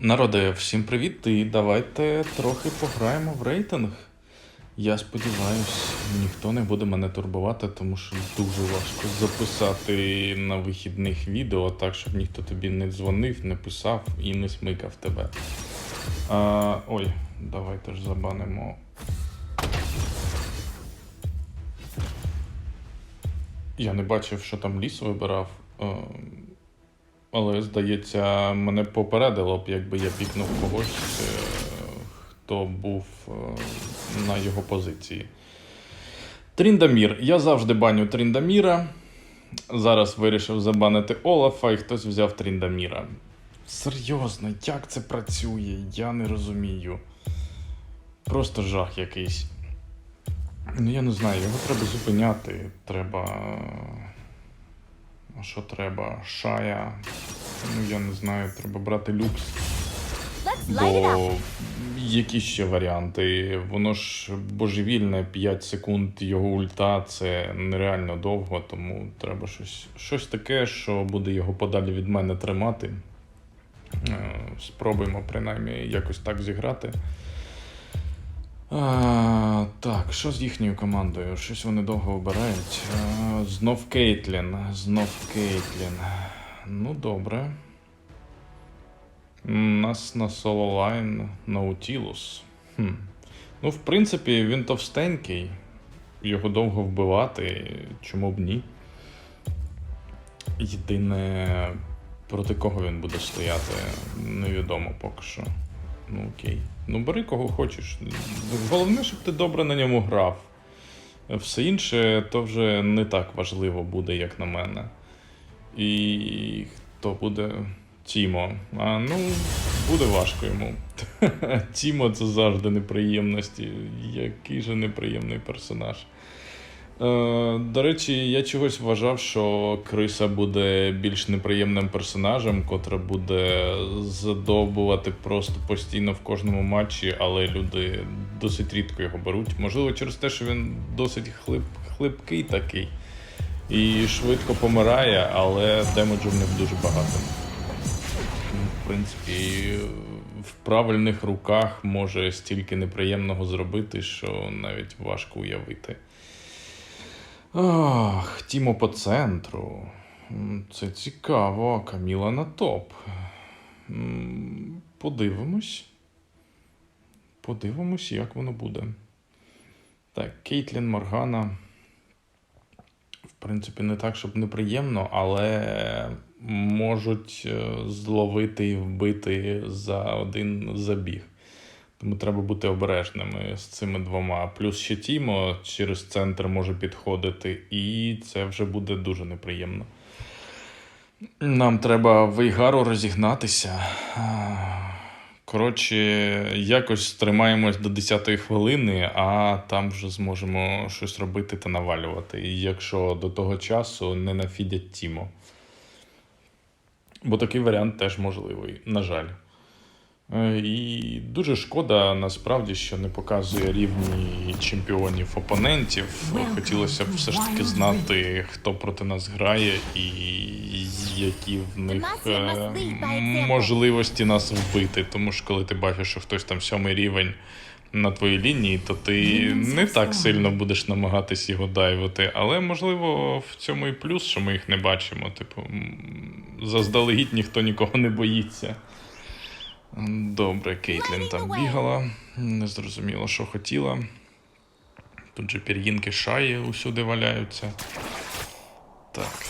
Народи, всім привіт і давайте трохи пограємо в рейтинг. Я сподіваюсь, ніхто не буде мене турбувати, тому що дуже важко записати на вихідних відео так, щоб ніхто тобі не дзвонив, не писав і не смикав тебе. А, ой, давайте ж забанимо. Я не бачив, що там ліс вибирав. Але, здається, мене попередило б, якби я пікнув когось, е, хто був е, на його позиції. Тріндамір. Я завжди баню Тріндаміра. Зараз вирішив забанити Олафа, і хтось взяв Тріндаміра. Серйозно, як це працює? Я не розумію. Просто жах якийсь. Ну, я не знаю, його треба зупиняти. Треба. А що треба? Шая. Ну, я не знаю, треба брати люкс. Бо які ще варіанти? Воно ж божевільне, 5 секунд його ульта це нереально довго, тому треба щось, щось таке, що буде його подалі від мене тримати. Е, Спробуємо принаймні якось так зіграти. А, так, що з їхньою командою? Щось вони довго обирають. А, знов Кейтлін. Знов Кейтлін. Ну, добре. У нас на соло лайн Наутілус. Хм. Ну, в принципі, він товстенький. Його довго вбивати. Чому б ні? Єдине, проти кого він буде стояти, невідомо поки що. Ну окей. Ну бери кого хочеш. Головне, щоб ти добре на ньому грав. Все інше то вже не так важливо буде, як на мене. І хто буде Тімо. А ну, буде важко йому. Тімо це завжди неприємності. Який же неприємний персонаж. Е, до речі, я чогось вважав, що Криса буде більш неприємним персонажем, котра буде задовбувати просто постійно в кожному матчі, але люди досить рідко його беруть. Можливо, через те, що він досить хлип, хлипкий такий і швидко помирає, але демеджу в них дуже багато. Ну, В принципі, в правильних руках може стільки неприємного зробити, що навіть важко уявити. Ах, Тімо по центру. Це цікаво. Каміла на топ. Подивимось. Подивимось, як воно буде. Так, Кейтлін Моргана. В принципі, не так, щоб неприємно, але можуть е, зловити і вбити за один забіг. Тому треба бути обережними з цими двома. Плюс ще Тімо через центр може підходити, і це вже буде дуже неприємно. Нам треба Вейгару розігнатися. Коротше, якось тримаємось до 10-ї хвилини, а там вже зможемо щось робити та навалювати. Якщо до того часу не нафідять Тімо. Бо такий варіант теж можливий, на жаль. Е, І дуже шкода насправді, що не показує рівні чемпіонів опонентів. Хотілося б все ж таки знати, хто проти нас грає і які в них е, можливості нас вбити. Тому що коли ти бачиш, що хтось там сьомий рівень на твоїй лінії, то ти не так сильно будеш намагатись його дайвити. Але можливо в цьому і плюс, що ми їх не бачимо. Типу, заздалегідь ніхто нікого не боїться. Добре, Кейтлін там бігала, не зрозуміло, що хотіла. Тут же пір'їнки шаї усюди валяються. Так,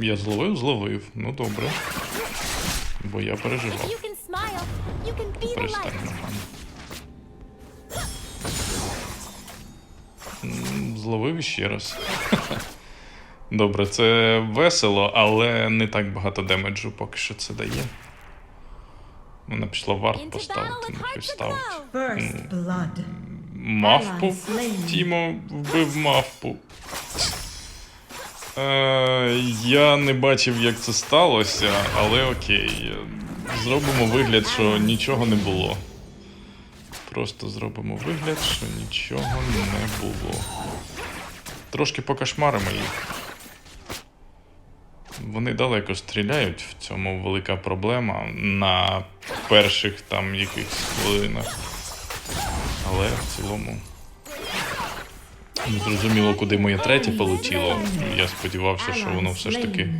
я зловив, зловив. Ну добре. Бо я переживав. Перестань Зловив ще раз. Добре, це весело, але не так багато демеджу поки що це дає. Вона пішла варт поставити. First blood. Мавпу. Тімо вбив мавпу. Е, я не бачив, як це сталося, але окей. Зробимо вигляд, що нічого не було. Просто зробимо вигляд, що нічого не було. Трошки покошмаримо їх. Вони далеко стріляють, в цьому велика проблема на перших там якихось хвилинах. Але в цілому. Не зрозуміло, куди моє третє полетіло. Я сподівався, що воно все ж таки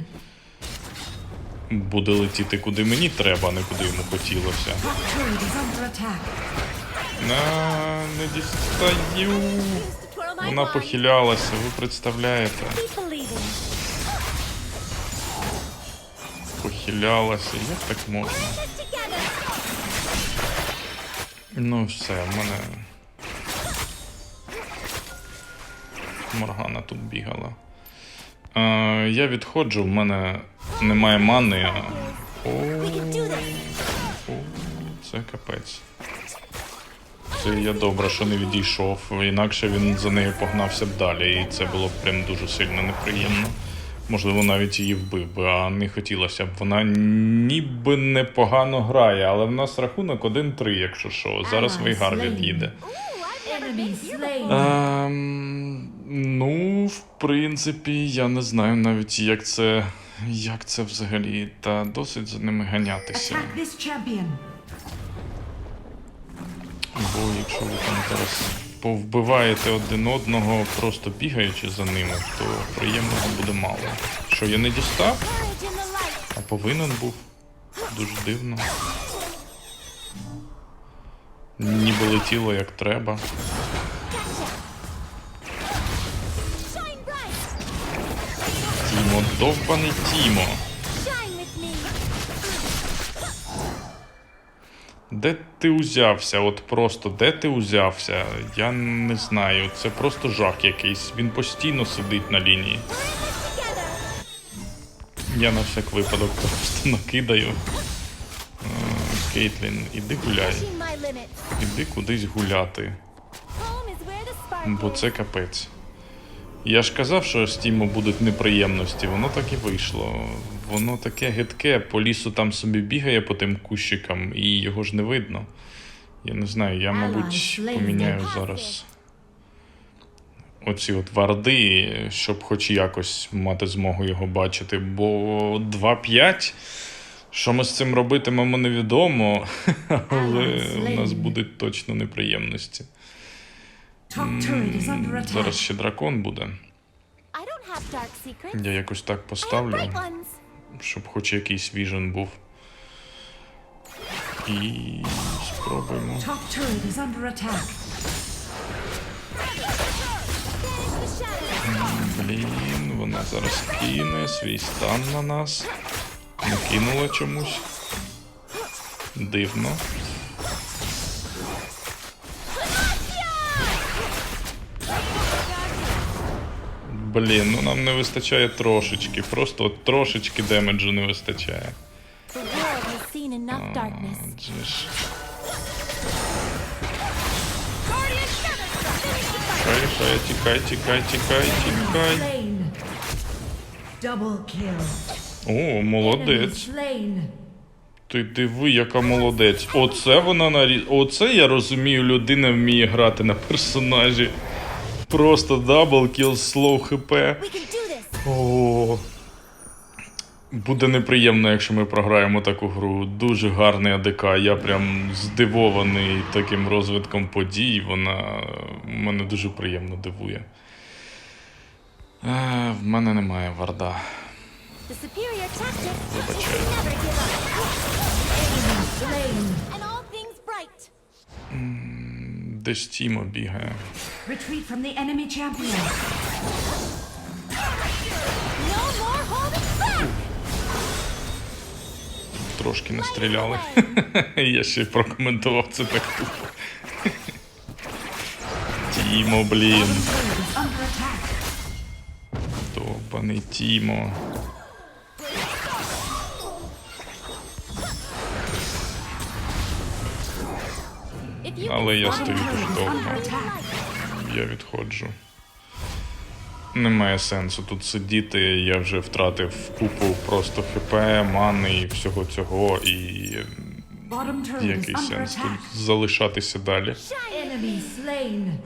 буде летіти куди мені треба, а не куди йому хотілося. На, не дістаю. Вона похилялася, ви представляєте? Похилялася. Як так можна? Ну, все, в мене. Моргана тут бігала. Е, я відходжу, в мене немає мани. а- О, о, це капець. Це я добре, що не відійшов, інакше він за нею погнався б далі, і це було б прям дуже сильно неприємно. Можливо, навіть її вбив би, а не хотілося б. Вона ніби непогано грає, але в нас рахунок 1-3, якщо що. Зараз Вейгар від'їде. Ем, ну, в принципі, я не знаю навіть, як це. Як це взагалі, та досить за ними ганятися. Бо якщо ви там зараз повбиваєте один одного, просто бігаючи за ними, то приємного буде мало. Що я не дістав, а повинен був. Дуже дивно. Ніби летіло як треба. Тімо, довбаний Тімо. Де ти узявся? От просто де ти узявся? Я не знаю. Це просто жах якийсь. Він постійно сидить на лінії. Я на всяк випадок просто накидаю. Е, Кейтлін, іди гуляй. Іди кудись гуляти. Бо це капець. Я ж казав, що з Тімо будуть неприємності, воно так і вийшло. Воно таке гидке, по лісу там собі бігає по тим кущикам, і його ж не видно. Я не знаю, я, мабуть, поміняю зараз оці от варди, щоб хоч якось мати змогу його бачити. Бо 2-5, що ми з цим робитимемо, невідомо, але у нас будуть точно неприємності. Top turret is under attack. Зараз ще дракон буде. I don't have dark secrets. Я якось так поставлю, щоб хоч якийсь віжен був. І спробуємо. Top turret is under attack. Banish the shadows. Блін, вона зараз кине свій стан на нас. Не кинула чомусь. Дивно. Блін, ну нам не вистачає трошечки. Просто от трошечки демеджу не вистачає. Хай, хай, тікай, тікай, тікай, тікай. О, молодець. Ти диви, яка молодець. Оце вона нарі... Оце я розумію, людина вміє грати на персонажі. Просто дабл кіл, слоу хп. О. Буде неприємно, якщо ми програємо таку гру. Дуже гарний АДК. Я прям здивований таким розвитком подій. Вона мене дуже приємно дивує. Е, в мене немає варда. Десь Тімо бігає. Retreat from the enemy champion. No more holding back. Трошки не стріляли. Я ще й прокоментував це так тупо. Тімо, блін. Довбаний Тімо. Але я стою дуже довго. Я відходжу. Немає сенсу тут сидіти. Я вже втратив купу просто ХП, мани і всього цього, і який сенс тут залишатися далі.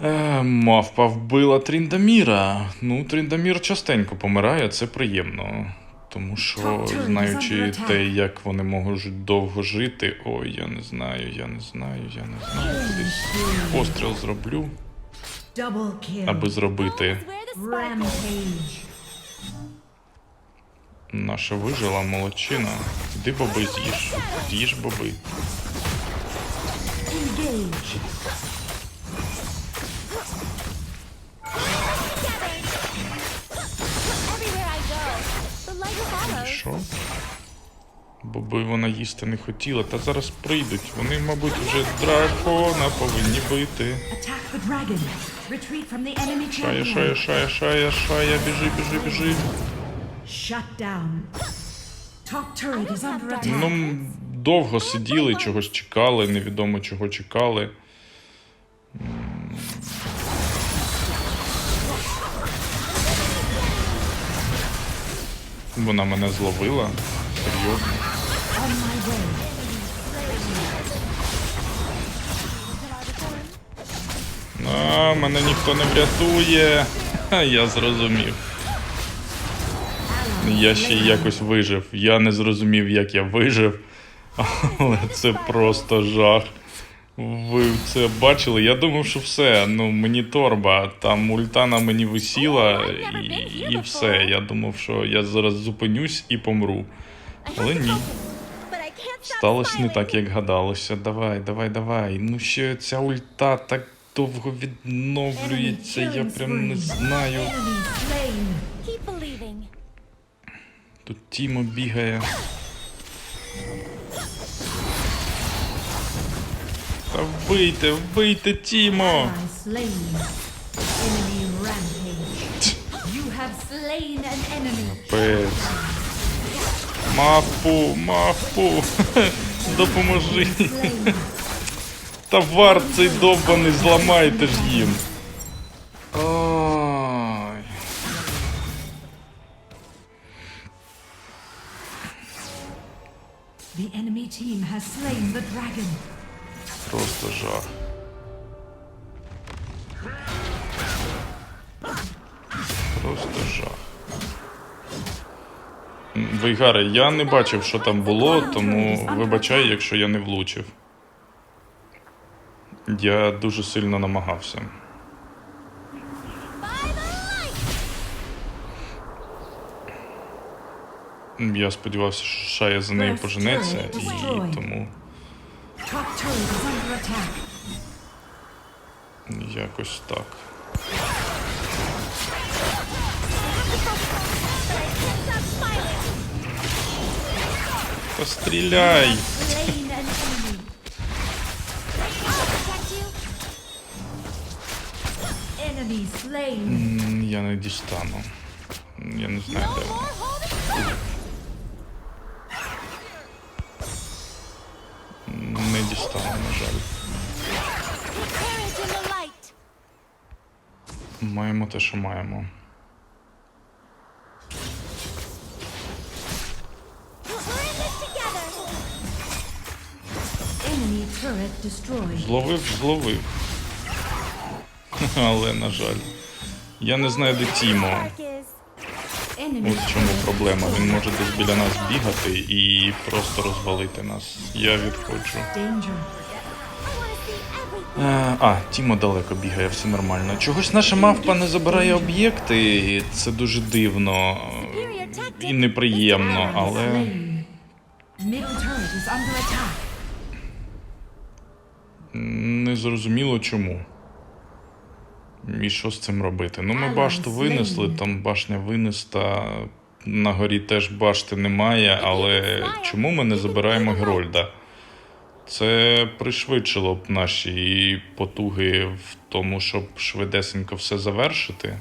Е, мавпа вбила Тріндаміра. Ну, Тріндамір частенько помирає, це приємно. Тому що, знаючи те, як вони можуть довго жити, ой, я не знаю, я не знаю, я не знаю. Кудись постріл зроблю. Аби зробити. Наша вижила молодчина. Іди боби з'їж. З'їж боби. Що? Боби вона їсти не хотіла, та зараз прийдуть. Вони, мабуть, вже дракона повинні бити. Шая, шая, шая, шая, шая, is under attack. Ну, довго сиділи, чогось чекали, невідомо чого чекали. Вона мене зловила. Серйозно. А, мене ніхто не врятує. Ха, Я зрозумів. Я ще якось вижив. Я не зрозумів, як я вижив. Але це просто жах. Ви це бачили? Я думав, що все. Ну, мені торба. Там ульта на мені висіла і, і все. Я думав, що я зараз зупинюсь і помру. Але ні. Сталося не так, як гадалося. Давай, давай, давай. Ну ще ця ульта так довго відновлюється, я прям не знаю. Тут Тімо бігає. Та вбийте, вбийте Тімо! Ally slain. Enemy rampage. You have slain an enemy. Пець. Мавпу, мавпу! Допоможи! Товар цей довбаний, зламайте ж їм. Ой. The enemy team has slain the dragon. Просто жах. Просто жах. Вейгаре, я не бачив, що там було, тому вибачай, якщо я не влучив. Я дуже сильно намагався. Я сподівався, що Шая за нею поженеться, і тому якось так. Постріляй! Enemy slain. М, Я не дістану. Я не знаю, де. Не дістану, на жаль. Courage in the light. Маємо те, що маємо. We're in this together. Enemy turret destroyed. Зловив, зловив. Але, на жаль. Я не знаю, де Тімо. От в чому проблема. Він може десь біля нас бігати і просто розвалити нас. Я відходжу. Е, А, Тімо далеко бігає, все нормально. Чогось наша мавпа не забирає об'єкти. Це дуже дивно і неприємно, але. Не зрозуміло чому. І що з цим робити? Ну, ми башту винесли, там башня винеста, на горі теж башти немає, але чому ми не забираємо Герольда? Це пришвидшило б наші потуги в тому, щоб швидесенько все завершити.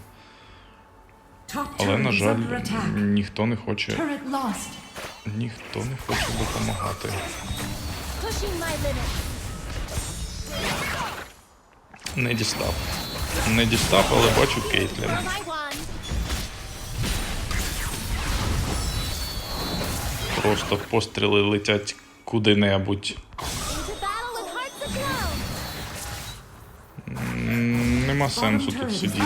Але, на жаль, ніхто не хоче, ніхто не хоче допомагати. Не дістав. Не дістав, але бачу Кейтлін. Просто постріли летять куди-небудь. Нема сенсу тут сидіти.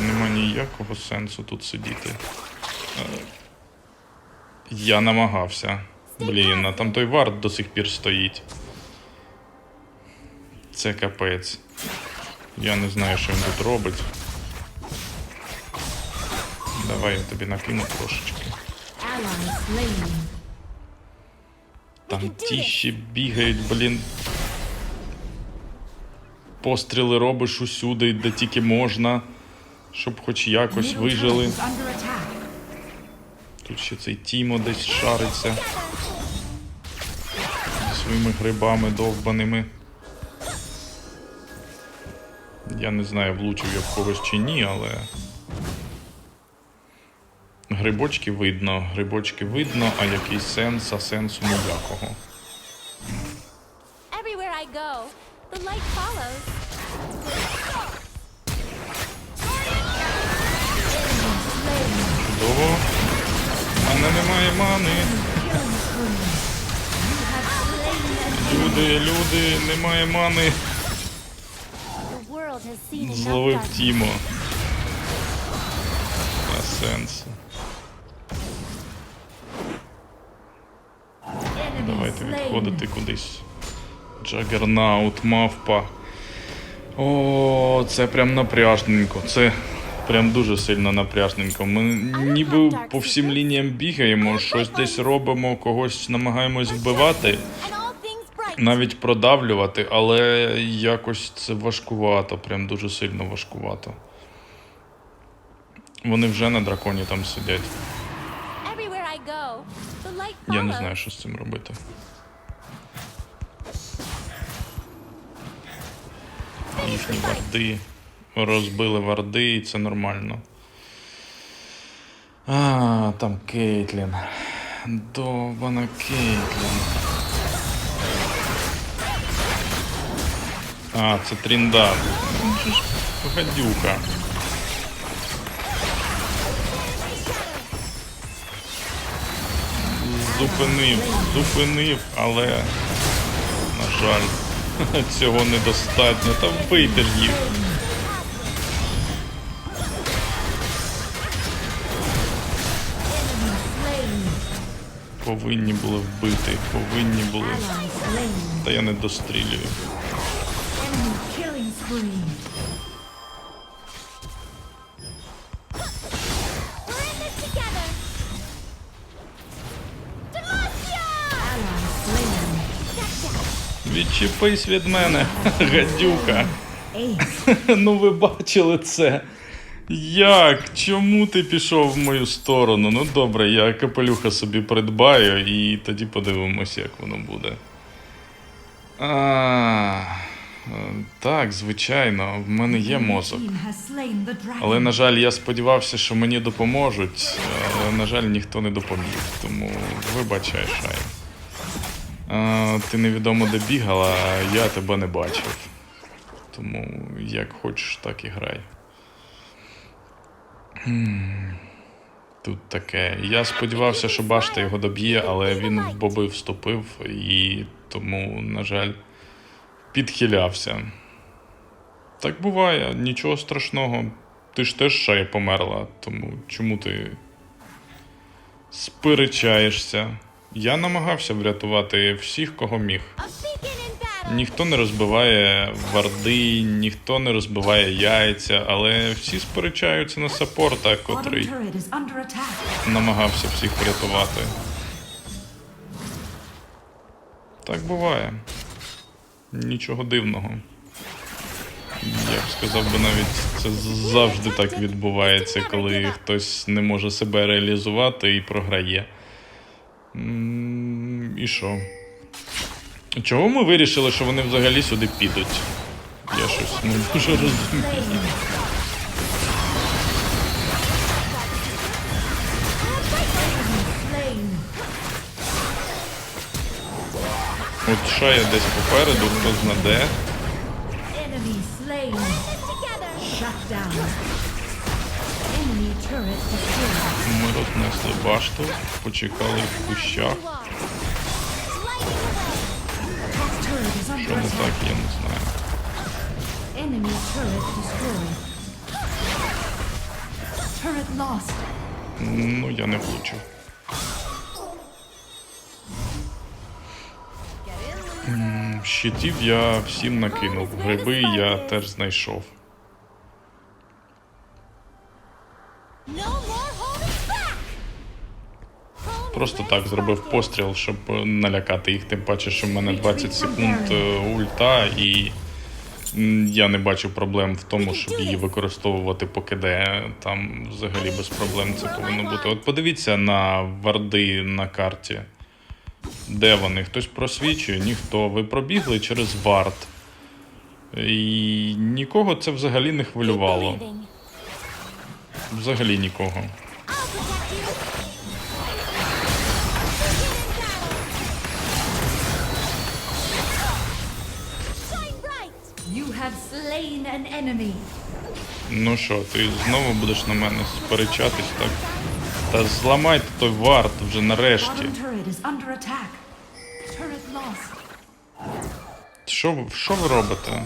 Нема ніякого сенсу тут сидіти. Е, Я намагався. Блін, а там той вард до сих пір стоїть. Це капець. Я не знаю, що він тут робить. Давай я тобі накину трошечки. Там ті ще бігають, блін. Постріли робиш усюди, де тільки можна, щоб хоч якось вижили. Тут ще цей Тімо десь шариться. Своїми грибами довбаними. Я не знаю, влучив я в когось чи ні, але. Грибочки видно, грибочки видно, а який сенс, а сенсу ніякого. Люди, люди, немає мани. Зловив. Тімо. А сенсу. Давайте відходити кудись. Джагернаут, мавпа. О, це прям напряжненько. Це прям дуже сильно напряжненько. Ми ніби по всім лініям бігаємо, щось десь робимо, когось намагаємось вбивати, навіть продавлювати, але якось це важкувато, прям дуже сильно важкувато. Вони вже на драконі там сидять. Я не знаю, що з цим робити. Їхні варди. Розбили варди, і це нормально. А, там Кейтлін. Довбана Кейтлін. А, це Тріндад. Ну, гадюка. Зупинив, зупинив, але, на жаль, цього недостатньо. Та вбийте ж їх. Повинні були вбити, повинні були. Та я не дострілюю. Down. Відчепись від мене, гадюка. Ну ви бачили це. Як? Чому ти пішов в мою сторону? Ну добре, я капелюха собі придбаю і тоді подивимося, як воно буде. А, так, звичайно, в мене є мозок. Але, на жаль, я сподівався, що мені допоможуть, але, на жаль, ніхто не допоміг. Тому вибачай, Шай. А, ти невідомо де бігала, а я тебе не бачив. Тому як хочеш, так і грай. Тут таке. Я сподівався, що башта його доб'є, але він в боби вступив і тому, на жаль, підхилявся. Так буває, нічого страшного. Ти ж теж шай померла, тому чому ти сперечаєшся? Я намагався врятувати всіх, кого міг. Ніхто не розбиває варди, ніхто не розбиває яйця, але всі сперечаються на саппорта, котрий намагався всіх врятувати. Так буває. Нічого дивного. Я б сказав би навіть це завжди так відбувається, коли хтось не може себе реалізувати і програє. І що? Чого ми вирішили, що вони взагалі сюди підуть? Я щось не дуже розумію. От шая десь попереду, хто знаде. Ми рознесли башту, почекали в кущах. Що не так, я не знаю. Enemy turret destroyed. turret lost. Ну, я не влучив. Щитів я всім накинув. Гриби я теж знайшов. Просто так зробив постріл, щоб е, налякати їх. Тим паче, що в мене 20 секунд е, ульта, і я не бачу проблем в тому, щоб її використовувати по КД. Там взагалі без проблем це повинно бути. От подивіться на варди на карті. Де вони? Хтось просвічує? Ніхто. Ви пробігли через вард. І нікого це взагалі не хвилювало. Взагалі нікого. Ну що, ти знову будеш на мене сперечатись, так? Та зламайте той варт вже нарешті. Що, що ви робите?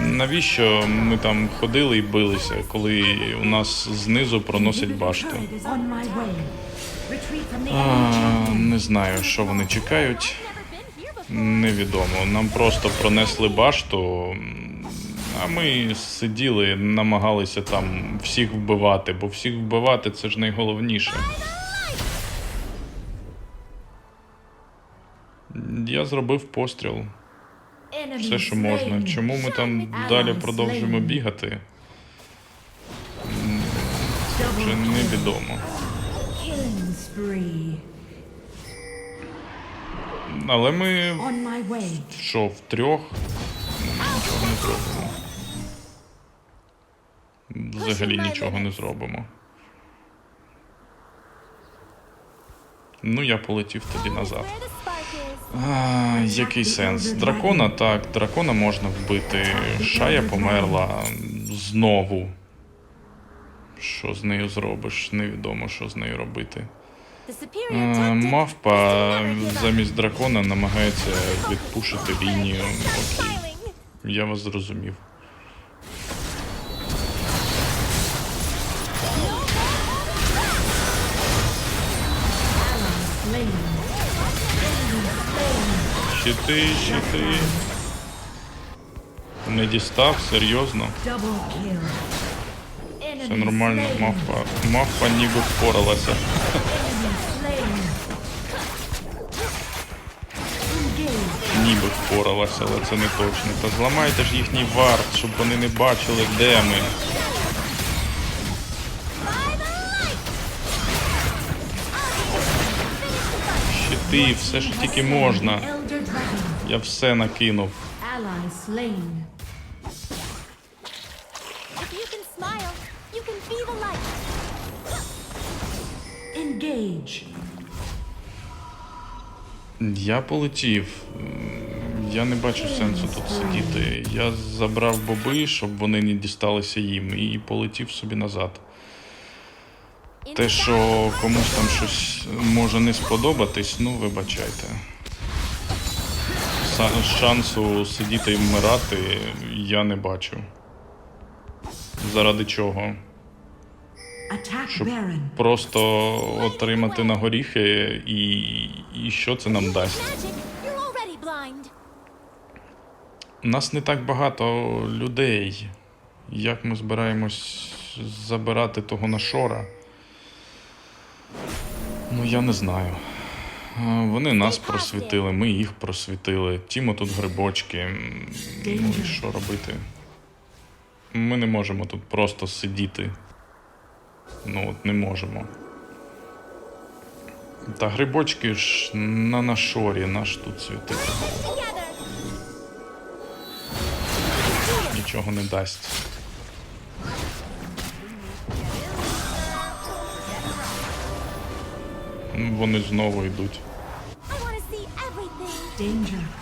Навіщо ми там ходили і билися, коли у нас знизу проносять башту? А, не знаю, що вони чекають. Невідомо. Нам просто пронесли башту, а ми сиділи, намагалися там всіх вбивати, бо всіх вбивати це ж найголовніше. Я зробив постріл. Все, що можна. Чому ми там далі продовжуємо бігати? Double Вже невідомо. Але ми On my way. Нічого не зробимо. Взагалі нічого не зробимо. Ну, я полетів тоді назад. А, який сенс? Дракона так, дракона можна вбити. Шая померла знову. Що з нею зробиш? Невідомо, що з нею робити. Tactic. Мавпа замість дракона намагається відпушити лінію. Окей. Я вас зрозумів. Щити, щити. Не дістав, серйозно. Все нормально, мавпа. Мавпа ніби впоралася. Ніби впоралася, але це не точно. Та зламайте ж їхній варт, щоб вони не бачили, де ми. Щити, все, що тільки можна. Я все накинув. Ally Я полетів. Я не бачу сенсу тут сидіти. Я забрав боби, щоб вони не дісталися їм, і полетів собі назад. Те, що комусь там щось може не сподобатись, ну вибачайте. Шансу сидіти і вмирати я не бачу. Заради чого? Щоб просто отримати на горіхи, і, і що це нам дасть? blind. Нас не так багато людей. Як ми збираємось забирати того нашора? Ну, я не знаю. Вони нас просвітили, ми їх просвітили. Тімо тут грибочки. Ну і що робити? Ми не можемо тут просто сидіти. Ну, от не можемо. Та грибочки ж на нашорі наш тут. Together. Нічого не дасть. Вони знову йдуть. Danger.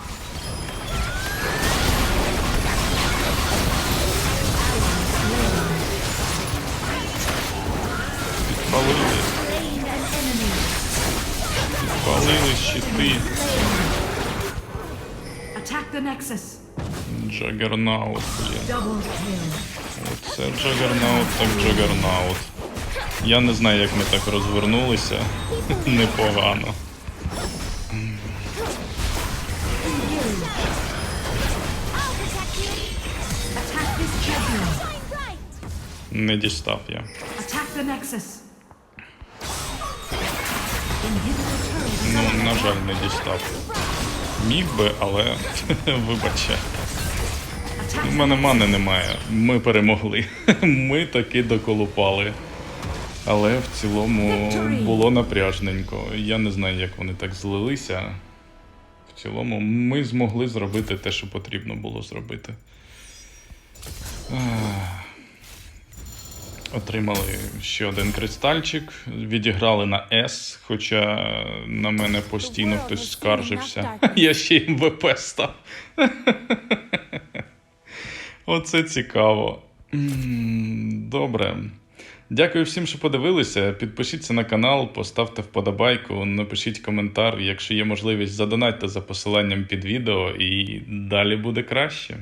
Палили, Slain an enemy. палили щити. Джагернаут, блін. Оце Джагернаут, так Джагернаут. Я не знаю, як ми так розвернулися. Непогано. Не дістав я. Жаль, не дістав. Міг би, але вибачте. У мене мани немає. Ми перемогли. Ми таки доколупали. Але в цілому було напряжненько. Я не знаю, як вони так злилися. В цілому ми змогли зробити те, що потрібно було зробити. Отримали ще один кристальчик, відіграли на S, хоча на мене постійно хтось скаржився. Я ще й МВП став. Оце цікаво. Добре. Дякую всім, що подивилися. Підпишіться на канал, поставте вподобайку, напишіть коментар. Якщо є можливість, задонатьте за посиланням під відео, і далі буде краще.